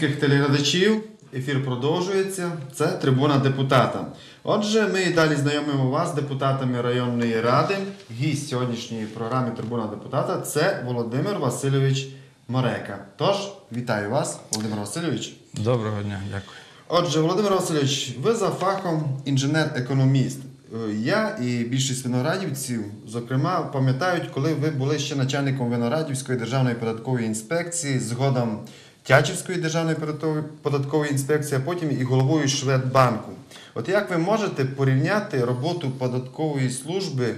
Виноградівських телеглядачів. Ефір продовжується. Це трибуна депутата. Отже, ми і далі знайомимо вас з депутатами районної ради. Гість сьогоднішньої програми Трибуна депутата це Володимир Васильович Морека. Тож, вітаю вас, Володимир Васильович. Доброго дня, дякую. Отже, Володимир Васильович, ви за фахом інженер-економіст. Е, Я і більшість виноградівців, зокрема, пам'ятають, коли ви були ще начальником Виноградівської державної податкової інспекції, згодом Тячівської державної податкової- інспекції, а потім і головою Шведбанку. От як ви можете порівняти роботу податкової служби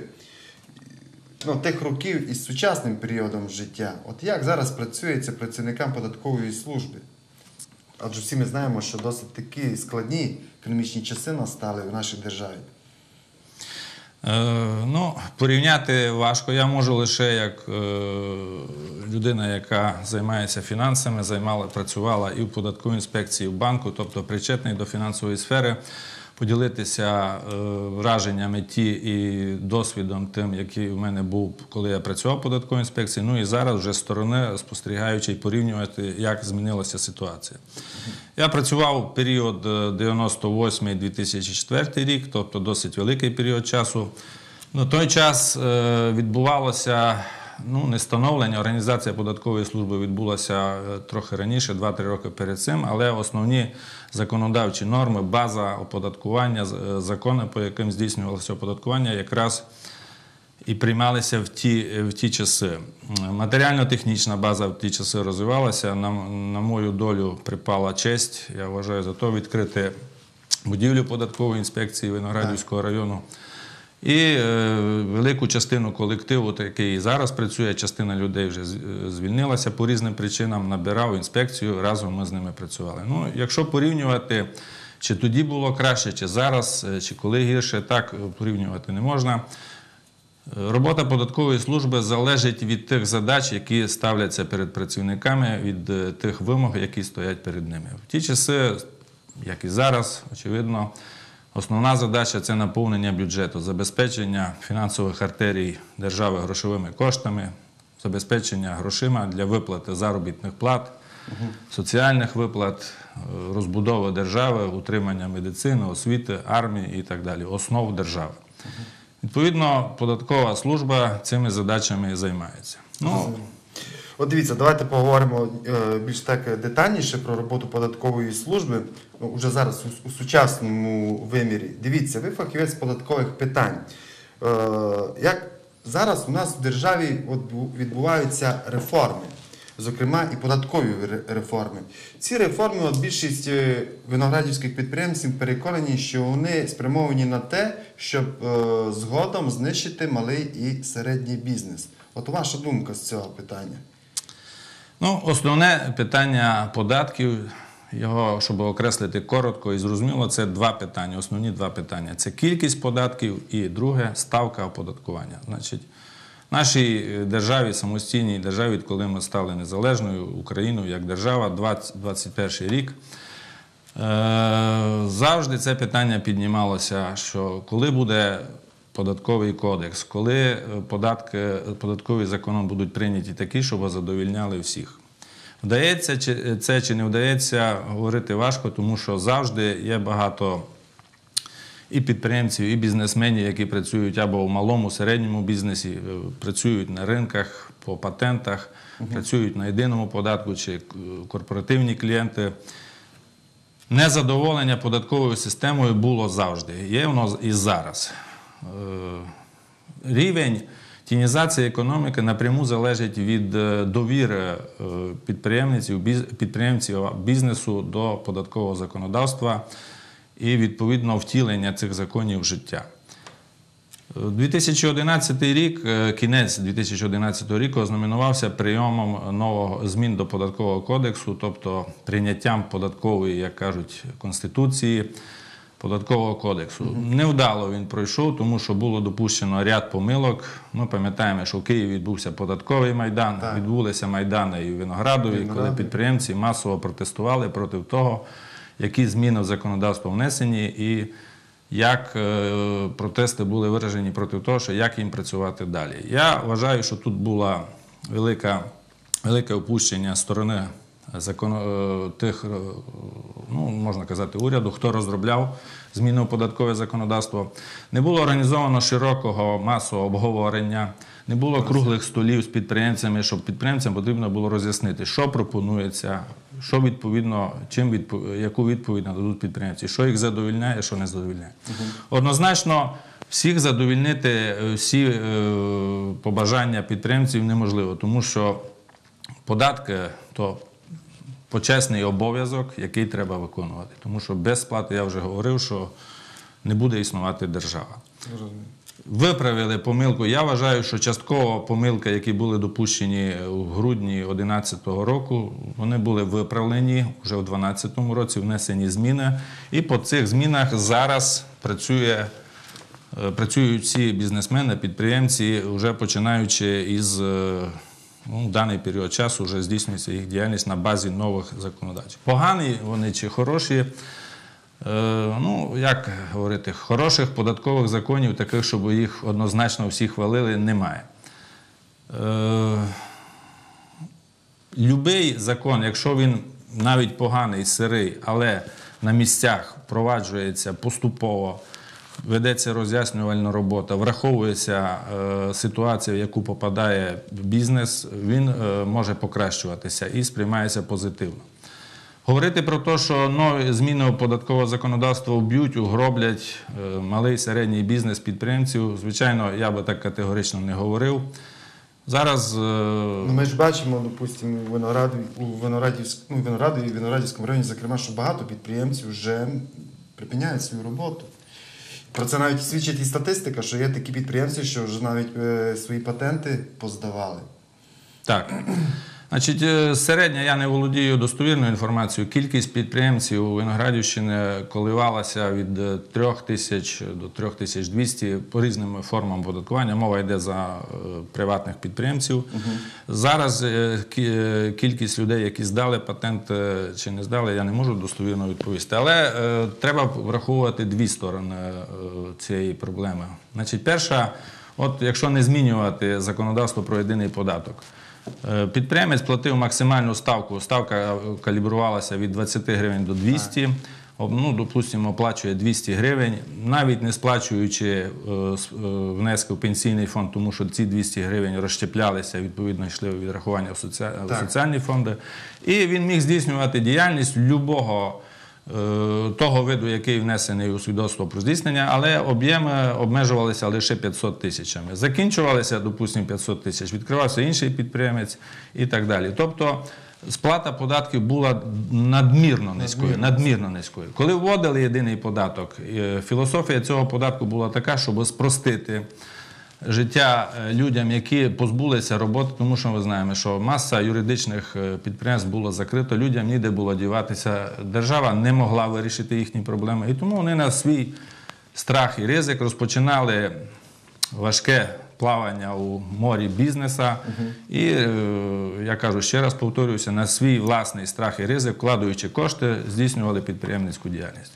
ну, тих років із сучасним періодом життя? От як зараз працюється працівникам податкової служби? Адже всі ми знаємо, що досить такі складні економічні часи настали в нашій державі. Е, ну, порівняти важко. Я можу лише як е, людина, яка займається фінансами, займала, працювала і в податковій інспекції, і в банку, тобто причетний до фінансової сфери, поділитися е, враженнями ті і досвідом тим, який в мене був, коли я працював в податковій інспекції. Ну і зараз вже з сторони спостерігаючи і порівнювати, як змінилася ситуація. Я працював в період е, 98-2004 рік, тобто досить великий період часу. На той час е, відбувалося ну, не становлення, організація податкової служби відбулася е, трохи раніше, 2-3 роки перед цим, але основні законодавчі норми, база оподаткування, е, закони, по яким здійснювалося оподаткування, якраз і приймалися в ті, в ті часи. Матеріально-технічна база в ті часи розвивалася. На, на мою долю припала честь, я вважаю, за то відкрити будівлю податкової інспекції Виноградівського району. І е, велику частину колективу, який зараз працює, частина людей вже е, звільнилася по різним причинам, набирав інспекцію, разом ми з ними працювали. Ну, якщо порівнювати, чи тоді було краще, чи зараз, е, чи коли гірше, так порівнювати не можна. Робота податкової служби залежить від тих задач, які ставляться перед працівниками, від тих вимог, які стоять перед ними. В ті часи, як і зараз, очевидно, основна задача це наповнення бюджету, забезпечення фінансових артерій держави грошовими коштами, забезпечення грошима для виплати заробітних плат, соціальних виплат, е, розбудови держави, утримання медицини, освіти, армії і так далі, основ держави. Відповідно, податкова служба цими задачами і займається. Ну, От дивіться, давайте поговоримо е, більш так детальніше про роботу податкової служби ну, уже зараз у, сучасному вимірі. Дивіться, ви фахівець податкових питань. Е, як зараз у нас в державі відбуваються реформи, зокрема і податкові реформи. Ці реформи, от більшість е, виноградівських підприємців переконані, що вони спрямовані на те, щоб згодом знищити малий і середній бізнес. От ваша думка з цього питання? Ну, основне питання податків, його, щоб окреслити коротко і зрозуміло, це два питання, основні два питання. Це кількість податків і друге ставка оподаткування. Значить, нашій е, державі, самостійній державі, відколи ми стали незалежною Україною як держава, 20, 21 рік. Е, Завжди це питання піднімалося, що коли буде податковий кодекс, коли е, податки, податкові закони будуть прийняті такі, щоб задовільняли всіх. Вдається чи- це чи не вдається, говорити важко, тому що завжди є багато і підприємців, і бізнесменів, які працюють або в малому, середньому бізнесі, е, працюють на ринках, по патентах, працюють на єдиному податку чи е, корпоративні клієнти. Незадоволення податковою системою було завжди. Є воно і зараз. Е, Рівень тінізації економіки напряму залежить від е, довіри е, підприємців, підприємців бізнесу до податкового законодавства і відповідно втілення цих законів в життя. 2011 рік, кінець 2011 року, ознаменувався прийомом нового змін до податкового кодексу, тобто прийняттям податкової, як кажуть, конституції податкового кодексу. Невдало він пройшов, тому що було допущено ряд помилок. Ми пам'ятаємо, що в Києві відбувся податковий майдан, Так. відбулися майдани і в Виноградові, коли підприємці масово протестували проти того, які зміни в законодавство внесені і як е, протести були виражені проти того, що як їм працювати далі. Я вважаю, що тут була велика, велике опущення сторони закон, е, тих, е, ну, можна казати, уряду, хто розробляв зміни у податкове законодавство. Не було організовано широкого масового обговорення, не було круглих столів з підприємцями, щоб підприємцям потрібно було роз'яснити, що пропонується, що відповідно, чим відпо- яку відповідь нададуть підприємці, що їх задовільняє, що не задовільняє. Однозначно, всіх задовільнити е, всі е, побажання підприємців неможливо, тому що податки то почесний обов'язок, який треба виконувати. Тому що без сплати я вже говорив, що не буде існувати держава. Виправили помилку. Я вважаю, що частково помилки, які були допущені у грудні 2011 року, вони були виправлені вже у 2012 році, внесені зміни. І по цих змінах зараз працює. е, Працюють всі бізнесмени, підприємці, вже починаючи із е, ну, в даний період часу, вже здійснюється їх діяльність на базі нових законодавчих. Погані вони чи хороші, Е, ну, як говорити, хороших податкових законів, таких, щоб їх однозначно всі хвалили, немає. Е, Любий закон, якщо він навіть поганий, сирий, але на місцях впроваджується поступово, ведеться роз'яснювальна робота, враховується е, ситуація, в яку попадає бізнес, він е, може покращуватися і сприймається позитивно. Говорити про те, що нові зміни у податкове законодавство вб'ють, угроблять е, малий середній бізнес підприємців, звичайно, я би так категорично не говорив. Зараз е, Ну, ми ж бачимо, допустимо, у Винограді, у Виноградівськ, ну, Винограді Виноградівському районі, зокрема, що багато підприємців вже припиняють свою роботу. Про це навіть свідчить і статистика, що є такі підприємці, що вже навіть е, свої патенти поздавали. Так. Значить, е, середня, я не володію достовірною інформацією. Кількість підприємців у Виноградівщини коливалася від е, 3 тисяч до 3200 по різним формам податкування. Мова йде за е, приватних підприємців. Зараз е, кі- е, кількість людей, які здали патент е, чи не здали, я не можу достовірно відповісти. Але е, треба враховувати дві сторони е, цієї проблеми. Значить, перша, от якщо не змінювати законодавство про єдиний податок. Е, Підприємець платив максимальну ставку. Ставка е, калібрувалася від 20 гривень до 200. Ну, допустимо, оплачує 200 гривень, навіть не сплачуючи е, внески в пенсійний фонд, тому що ці 200 гривень розщеплялися, відповідно йшли відрахування в, соціальні фонди. І він міг здійснювати діяльність любого того виду, який внесений у свідоцтво про здійснення, але об'єми обмежувалися лише 500 тисячами. Закінчувалися, допустимо, 500 тисяч, відкривався інший підприємець і так далі. Тобто сплата податків була надмірно низькою. Надмірно низькою. Коли вводили єдиний податок, е, філософія цього податку була така, щоб спростити життя е, людям, які позбулися роботи, тому що ми знаємо, що маса юридичних е, підприємств було закрито, людям ніде було діватися. Держава не могла вирішити їхні проблеми. І тому вони на свій страх і ризик розпочинали важке плавання у морі бізнеса. І е, я кажу ще раз повторююся, на свій власний страх і ризик, вкладаючи кошти, здійснювали підприємницьку діяльність.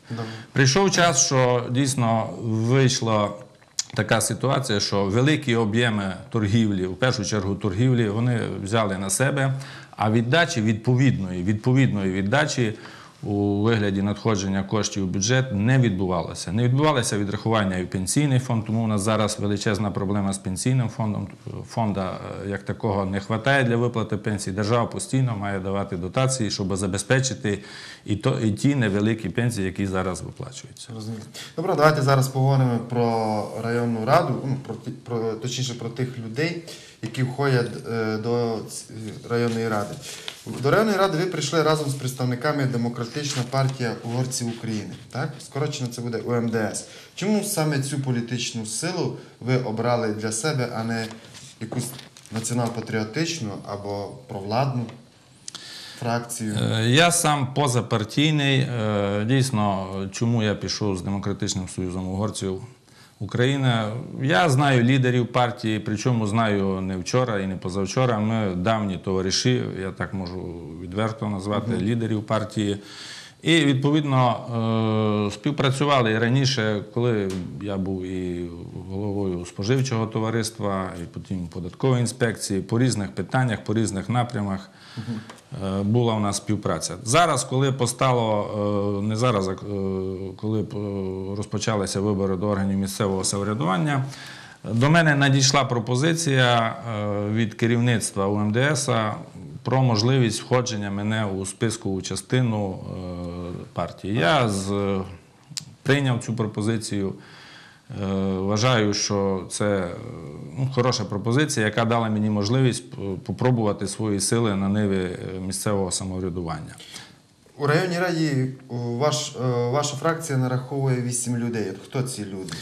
Прийшов час, що дійсно вийшла така ситуація, що великі об'єми торгівлі, в першу чергу торгівлі, вони взяли на себе, а віддачі відповідної, відповідної віддачі у вигляді надходження коштів у бюджет не відбувалося. Не відбувалося відрахування і в пенсійний фонд, тому у нас зараз величезна проблема з пенсійним фондом. Фонда е, як такого не вистачає для виплати пенсій. Держава постійно має давати дотації, щоб забезпечити і, то, і ті невеликі пенсії, які зараз виплачуються. Розумію. Добре, давайте зараз поговоримо про районну раду, ну, про, про, точніше про тих людей, які входять е, до районної ради. До районної ради ви прийшли разом з представниками Демократична партія угорців України. Так? Скорочено це буде УМДС. Чому саме цю політичну силу ви обрали для себе, а не якусь націонал-патріотичну або провладну фракцію? Е, Я сам позапартійний. Е, Дійсно, чому я пішов з Демократичним Союзом угорців України? Я знаю лідерів партії, причому знаю не вчора і не позавчора. Ми давні товариші, я так можу відверто назвати лідерів партії. І відповідно е, співпрацювали і раніше, коли я був і головою споживчого товариства, і потім податкової інспекції, по різних питаннях, по різних напрямах е, була у нас співпраця. Зараз, коли постало, е, не зараз, а коли розпочалися вибори до органів місцевого самоврядування, до мене надійшла пропозиція від керівництва УМДС про можливість входження мене у спискову частину е, партії. Я з, е, прийняв цю пропозицію. Е, Вважаю, що це е, ну, хороша пропозиція, яка дала мені можливість попробувати свої сили на ниві місцевого самоврядування. У районній раді ваш, ваша фракція нараховує 8 людей. Хто ці люди?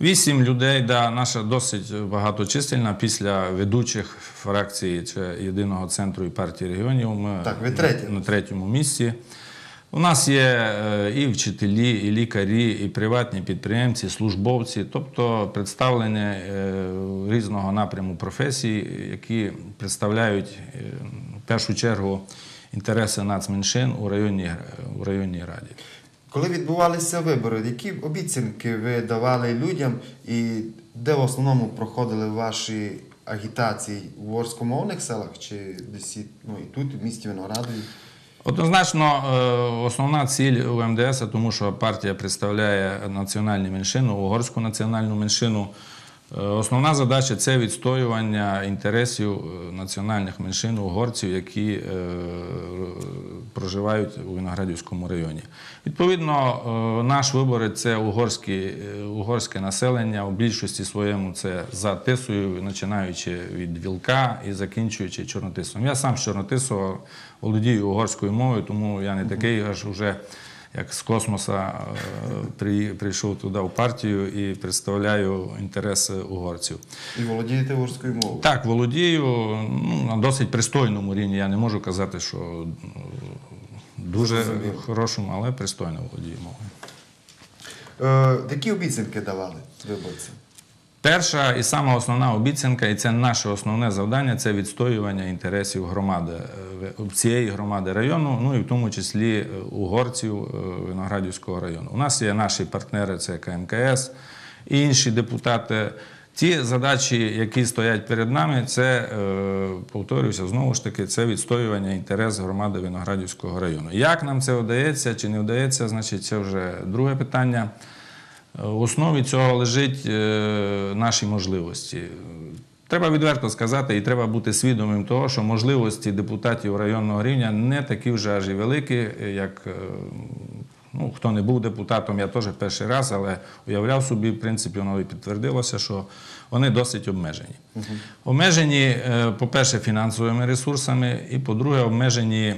Вісім людей, да, наша досить багаточисельна після ведучих фракцій це єдиного центру і партії регіонів. Ми Так, ви на третьому місці. У нас є е, і вчителі, і лікарі, і приватні підприємці, службовці, тобто представлені е, різного напряму професій, які представляють е, в першу чергу інтереси нацменшин у районній, у районній раді. Коли відбувалися вибори, які обіцянки ви давали людям і де в основному проходили ваші агітації у угорськомовних селах чи десь ну, і тут, в місті Виноградові? Однозначно, е, основна ціль УМДС, тому що партія представляє національну меншину, угорську національну меншину. Е, Основна задача це відстоювання інтересів е, національних меншин угорців, які е, проживають у Виноградівському районі. Відповідно, наш виборець це угорські, угорське населення. У більшості своєму це за Тисою, починаючи від Вілка і закінчуючи Чорнотисом. Я сам з Чорнотисова володію угорською мовою, тому я не такий аж уже. Як з космоса е, при- прийшов туди в партію і представляю інтереси угорців. І володієте угорською мовою? Так, володію ну, на досить пристойному рівні. Я не можу казати, що е, дуже хорошому, але пристойно володію мовою. Е, які обіцянки давали виборцям? Перша і сама основна обіцянка, і це наше основне завдання це відстоювання інтересів громади е, цієї громади району, ну і в тому числі е, угорців е, Виноградівського району. У нас є наші партнери, це КМКС і інші депутати. Ті задачі, які стоять перед нами, це е, повторюся знову ж таки, це відстоювання інтересів громади Виноградівського району. Як нам це вдається чи не вдається, значить, це вже друге питання. В основі цього лежить е, наші можливості. Треба відверто сказати, і треба бути свідомим того, що можливості депутатів районного рівня не такі вже аж і великі, як е, ну, хто не був депутатом, я теж перший раз, але уявляв собі, в принципі, воно і підтвердилося, що вони досить обмежені. Обмежені, е, по-перше, фінансовими ресурсами, і по-друге, обмежені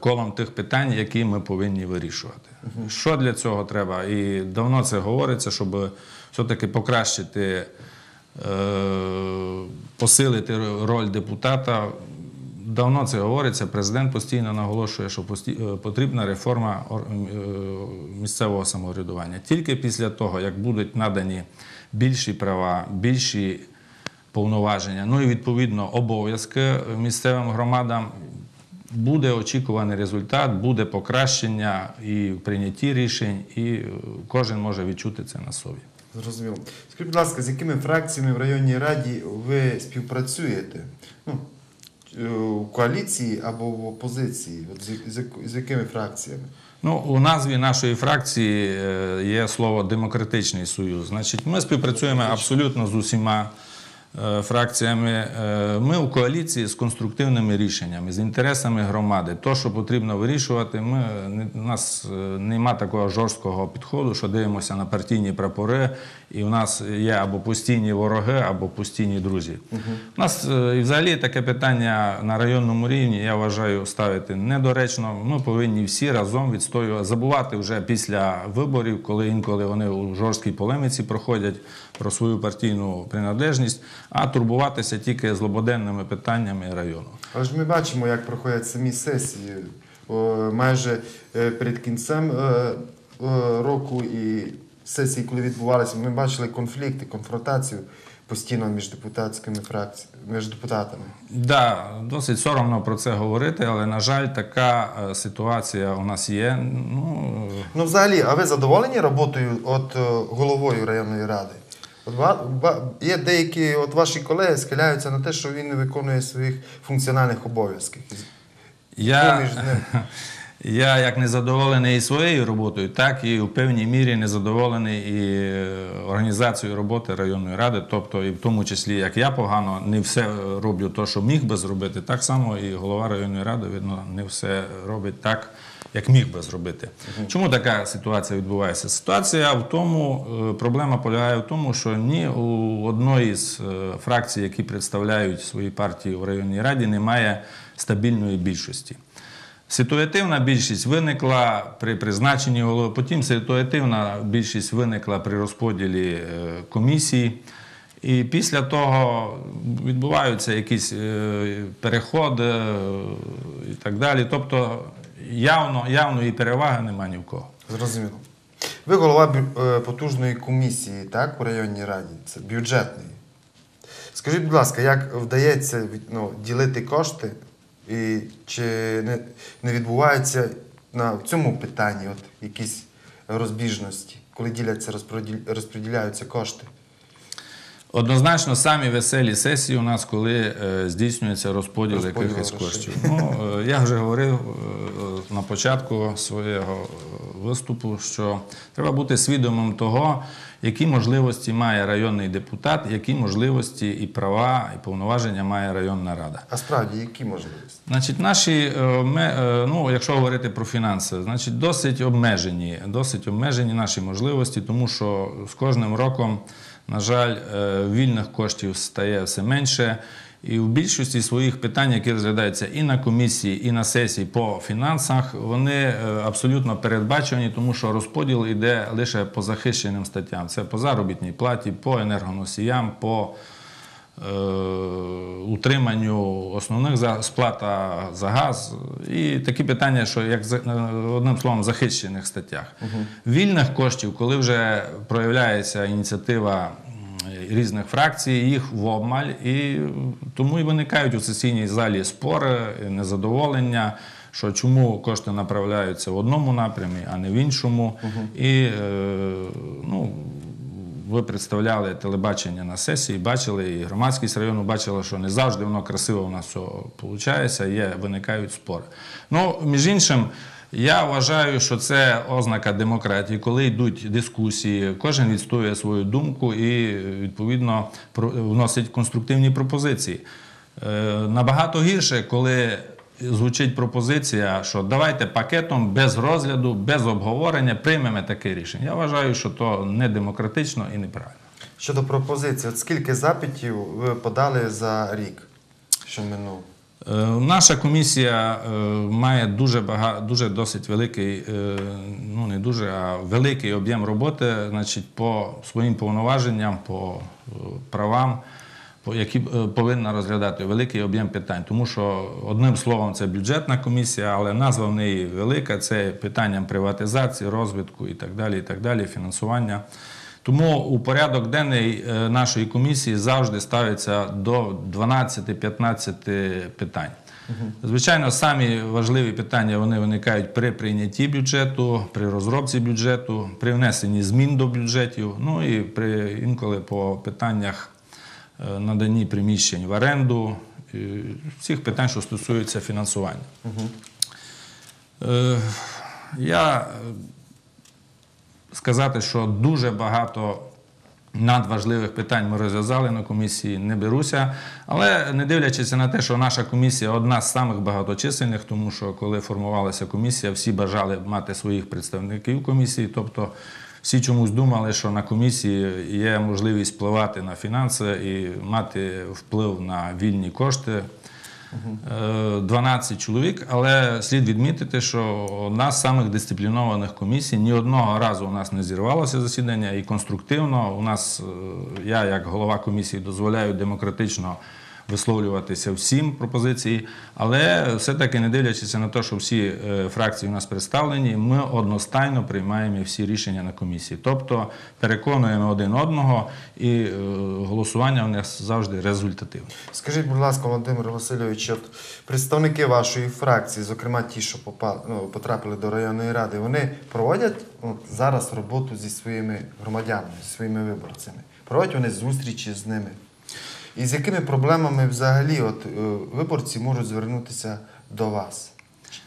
колом тих питань, які ми повинні вирішувати. Що для цього треба? І давно це говориться, щоб все-таки покращити, е, посилити роль депутата. Давно це говориться. Президент постійно наголошує, що е, потрібна реформа е, місцевого самоврядування. Тільки після того, як будуть надані більші права, більші повноваження, ну і відповідно обов'язки місцевим громадам, буде очікуваний результат, буде покращення і в прийнятті рішень, і е, кожен може відчути це на собі. Зрозуміло. Скажіть, будь ласка, з якими фракціями в районній раді ви співпрацюєте? Ну, е, у коаліції або в опозиції? От з, якими фракціями? Ну, у назві нашої фракції е, є слово демократичний союз. Значить, ми співпрацюємо абсолютно з усіма фракціями. Е, Ми у коаліції з конструктивними рішеннями, з інтересами громади. То, що потрібно вирішувати, ми у нас е, нема такого жорсткого підходу, що дивимося на партійні прапори, і у нас є або постійні вороги, або постійні друзі. У нас е, і взагалі таке питання на районному рівні, я вважаю, ставити недоречно. Ми повинні всі разом відстоювати, забувати вже після виборів, коли інколи вони у жорсткій полеміці проходять про свою партійну приналежність, а турбуватися тільки злободенними питаннями району. Але ж ми бачимо, як проходять самі сесії. Майже е, перед кінцем е, е, року і сесії, коли відбувалися, ми бачили конфлікти, конфронтацію постійно між депутатськими фракціями, між депутатами. Да, досить соромно про це говорити, але на жаль, така ситуація у нас є. Ну, Ну, взагалі, а ви задоволені роботою от головою районної ради? От ба- ба- є деякі от ваші колеги схиляються на те, що він не виконує своїх функціональних обов'язків. Я, я як незадоволений і своєю роботою, так і у певній мірі незадоволений і е, організацією роботи районної ради. Тобто, і в тому числі, як я погано не все роблю те, що міг би зробити, так само і голова районної ради, видно, не все робить так, як міг би зробити. Чому така ситуація відбувається? Ситуація в тому, е, проблема полягає в тому, що ні у одної з е, фракцій, які представляють свої партії у районній раді, немає стабільної більшості. Ситуативна більшість виникла при призначенні голови, потім ситуативна більшість виникла при розподілі е, комісії. І після того відбуваються якісь переходи і так далі. Тобто явно, явної переваги немає ні в кого. Зрозуміло. Ви голова е, потужної комісії, так, у районній раді, це бюджетної. Скажіть, будь ласка, як вдається ну, ділити кошти, і чи не, не відбуваються на в цьому питанні от, якісь розбіжності, коли діляться, розподіляються кошти? Однозначно, самі веселі сесії у нас, коли е, здійснюється розподіл, Розподіл якихось грошей. коштів. Ну, е, я вже говорив е, на початку свого е, виступу, що треба бути свідомим того, які можливості має районний депутат, які можливості і права, і повноваження має районна рада. А справді, які можливості? Значить, наші, е, ме- е, ну, якщо говорити про фінанси, значить, досить обмежені, досить обмежені наші можливості, тому що з кожним роком, на жаль, вільних коштів стає все менше. І в більшості своїх питань, які розглядаються і на комісії, і на сесії по фінансах, вони е, абсолютно передбачені, тому що розподіл йде лише по захищеним статтям. Це по заробітній платі, по енергоносіям, по е, утриманню основних сплата за газ і такі питання, що як е, одним словом, захищених статтях. Вільних коштів, коли вже проявляється ініціатива різних фракцій, їх в обмаль, і тому і виникають у сесійній залі спори, незадоволення. Що чому кошти направляються в одному напрямі, а не в іншому. І е, ну, ви представляли телебачення на сесії, бачили, і громадськість району бачила, що не завжди воно красиво у нас все виходить, є, виникають спори. Ну, між іншим, я вважаю, що це ознака демократії, коли йдуть дискусії, кожен відстоює свою думку і, відповідно, вносить конструктивні пропозиції. Е, Набагато гірше, коли звучить пропозиція, що давайте пакетом без розгляду, без обговорення приймемо таке рішення. Я вважаю, що то не демократично і неправильно. Щодо пропозицій, от скільки запитів ви подали за рік, що минув? Е, Наша комісія е, має дуже багато, дуже досить великий, е, ну не дуже, а великий об'єм роботи, значить, по своїм повноваженням, по правам, які повинна розглядати великий об'єм питань. Тому що одним словом це бюджетна комісія, але назва в неї велика. Це питанням приватизації, розвитку і так далі, і так далі, фінансування. Тому у порядок денний е, нашої комісії завжди ставиться до 12-15 питань. Звичайно, самі важливі питання вони виникають при прийнятті бюджету, при розробці бюджету, при внесенні змін до бюджетів, ну і при інколи по питаннях е, наданні приміщень в оренду, всіх питань, що стосуються фінансування. Е, Я сказати, що дуже багато надважливих питань ми розв'язали на комісії, не беруся. Але не дивлячись на те, що наша комісія одна з самих багаточисельних, тому що коли формувалася комісія, всі бажали мати своїх представників комісії. Тобто всі чомусь думали, що на комісії є можливість впливати на фінанси і мати вплив на вільні кошти. Е, 12 чоловік, але слід відмітити, що одна з самих дисциплінованих комісій ні одного разу у нас не зірвалося засідання і конструктивно. У нас е, я, як голова комісії, дозволяю демократично висловлюватися всім пропозиції, але все-таки не дивлячись на те, що всі е, фракції у нас представлені, ми одностайно приймаємо всі рішення на комісії. Тобто переконуємо один одного і е, голосування у нас завжди результативне. Скажіть, будь ласка, Володимир Васильович, от представники вашої фракції, зокрема ті, що попали, ну, потрапили до районної ради, вони проводять от, зараз роботу зі своїми громадянами, зі своїми виборцями. Проводять вони зустрічі з ними. І з якими проблемами взагалі от, е, виборці можуть звернутися до вас?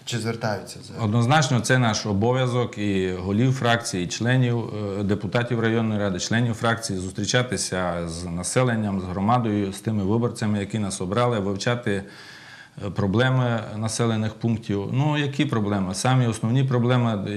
Чи звертаються взагалі? Однозначно, це наш обов'язок і голів фракції, і членів е, депутатів районної ради, членів фракції зустрічатися з населенням, з громадою, з тими виборцями, які нас обрали, вивчати проблеми населених пунктів. Ну, які проблеми? Самі основні проблеми,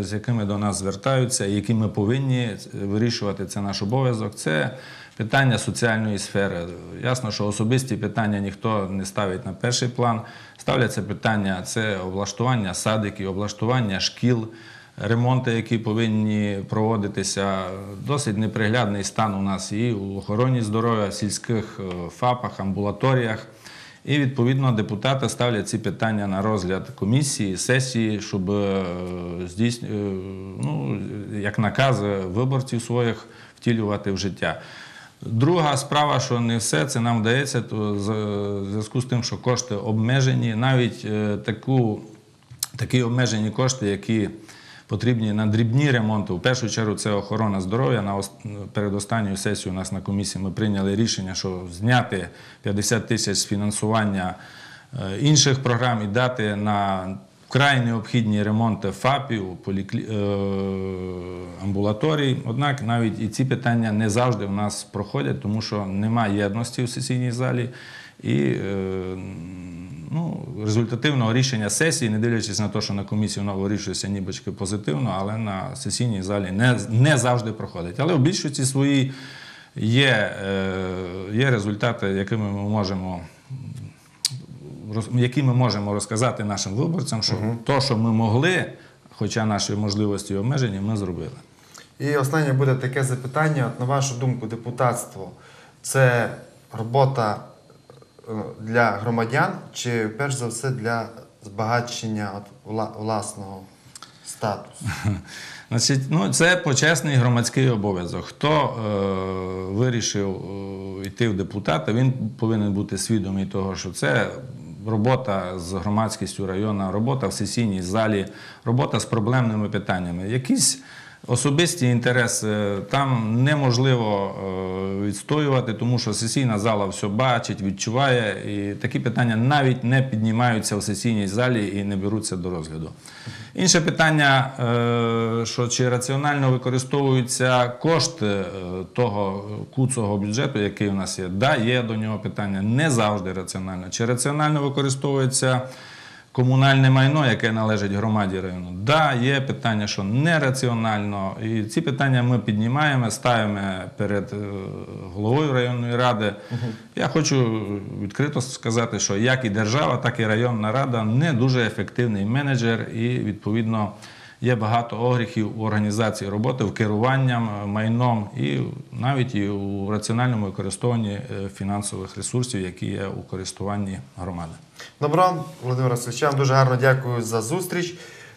з якими до нас звертаються, які ми повинні вирішувати, це наш обов'язок. Це питання соціальної сфери. Ясно, що особисті питання ніхто не ставить на перший план. Ставляться питання це облаштування садиків, облаштування шкіл, ремонти, які повинні проводитися. Досить неприглядний стан у нас і у охороні здоров'я, в сільських е, ФАПах, амбулаторіях. І відповідно депутати ставлять ці питання на розгляд комісії, сесії, щоб е, здійсню, е, ну, як накази виборців своїх втілювати в життя. Друга справа, що не все це нам вдається, то в зв'язку з тим, що кошти обмежені, навіть е, таку, такі обмежені кошти, які потрібні на дрібні ремонти. В першу чергу це охорона здоров'я. На перед останньою сесією у нас на комісії ми прийняли рішення, що зняти 50 тисяч з фінансування е, інших програм і дати на вкрай необхідні ремонти ФАПів, е, амбулаторій. Однак навіть і ці питання не завжди в нас проходять, тому що немає єдності в сесійній залі. І е, ну, результативного рішення сесії, не дивлячись на те, що на комісії воно вирішується нібочки позитивно, але на сесійній залі не, не завжди проходить. Але в більшості своїй є, е, є результати, якими ми можемо які ми можемо розказати нашим виборцям, що то, що ми могли, хоча наші можливості обмежені, ми зробили. І останнє буде таке запитання. От, на вашу думку, депутатство це робота для громадян чи перш за все для збагачення власного статусу? Значить, ну, це почесний громадський обов'язок. Хто е, вирішив е, йти в депутати, він повинен бути свідомий того, що це робота з громадськістю району, робота в сесійній залі, робота з проблемними питаннями. Якісь особисті інтереси там неможливо е, відстоювати, тому що сесійна зала все бачить, відчуває, і такі питання навіть не піднімаються в сесійній залі і не беруться до розгляду. Інше питання, е, що чи раціонально використовуються кошти е, того куцого бюджету, який у нас є. Да, є до нього питання не завжди раціонально. Чи раціонально використовується комунальне майно, яке належить громаді району? Да, є питання, що нераціонально. І ці питання ми піднімаємо, ставимо перед е, головою районної ради. Я хочу відкрито сказати, що як і держава, так і районна рада не дуже ефективний менеджер, і відповідно є багато огріхів у організації роботи, в керуванням е, майном і навіть і у раціональному використанні е, фінансових ресурсів, які є у користуванні громади. Добро, Володимир Васильович, вам дуже гарно дякую за зустріч.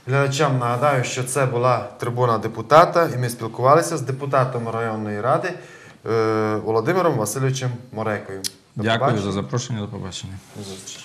Глядачам нагадаю, що це була трибуна депутата, і ми спілкувалися з депутатом районної ради е, Володимиром Васильовичем Морекою. До Дякую побачення. за запрошення. До побачення. До зустрічі.